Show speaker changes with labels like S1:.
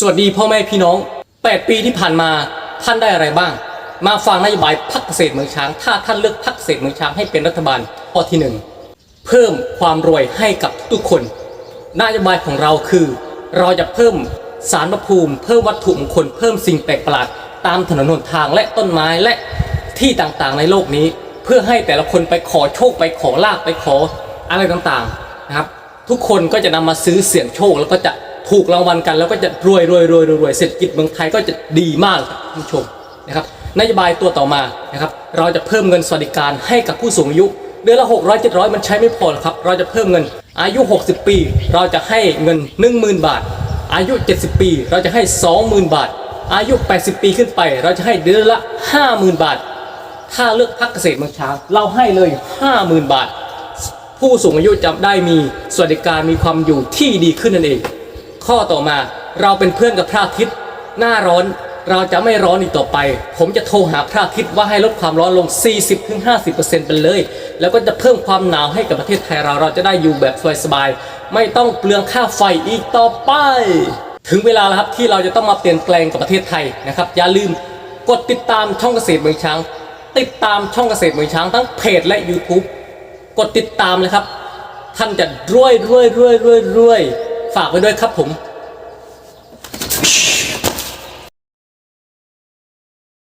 S1: สวัสดีพ่อแม่พี่น้อง 8 ปีที่ผ่านมาท่านได้อะไรบ้าง มาฟังนโยบายพักเกษตรเมืองช้าง ถ้าท่านเลือกพักเกษตรเมืองช้างให้เป็นรัฐบาลข้อที่หนึ่งเพิ่มความรวยให้กับทุกคน นโยบายของเราคือ เราจะเพิ่มสารพระภูมิ เพิ่มวัตถุมงคล เพิ่มสิ่งแปลกประหลาด ตามถนนหนทางและต้นไม้และที่ต่างๆในโลกนี้ เพื่อให้แต่ละคนไปขอโชคไปขอลาบไปขออะไรต่างๆนะครับทุกคนก็จะนำมาซื้อเสี่ยงโชคแล้วก็จะ ถูกรางวัลกันแล้วก็จะรวยรวยรวยรวยเศรษฐกิจเมืองไทยก็จะดีมากครับท่านผู้ชมนะครับนโยบายตัวต่อมานะครับเราจะเพิ่มเงินสวัสดิการให้กับผู้สูงอายุเดือนละ600 700 มันใช้ไม่พอหรอกครับ เราจะเพิ่มเงินอายุ 60 ปี เราจะให้เงิน 10,000 บาท อายุ 70 ปี เราจะให้ 20,000 บาท อายุ 80 ปีขึ้นไป เราจะให้เดือนละ 50,000 บาท ถ้าเลือกพักเกษตรเมืองช้างเราให้เลย 50,000 บาท ผู้สูงอายุจะได้มีสวัสดิการมีความอยู่ที่ดีขึ้นนั่นเอง ข้อต่อมาเราเป็นเพื่อนกับพระอาทิตย์ หน้าร้อนเราจะไม่ร้อนอีกต่อไป ผมจะโทรหาพระอาทิตย์ว่าให้ลดความร้อนลง 40-50%ไปเลย แล้วก็จะเพิ่มความหนาวให้กับประเทศไทยเราเราจะได้อยู่แบบสบายๆไม่ต้องเปลืองค่าไฟอีกต่อไป ถึงเวลาแล้วครับที่เราจะต้องมาเปลี่ยนแปลงกับประเทศไทยนะครับอย่าลืมกดติดตามช่องเกษตรเมืองช้าง ติดตามช่องเกษตรเมืองช้างทั้งเพจและ YouTube กดติดตามเลยครับ ท่านจะรวยรวยรวยรวยรวย ฝากไว้ด้วยครับผม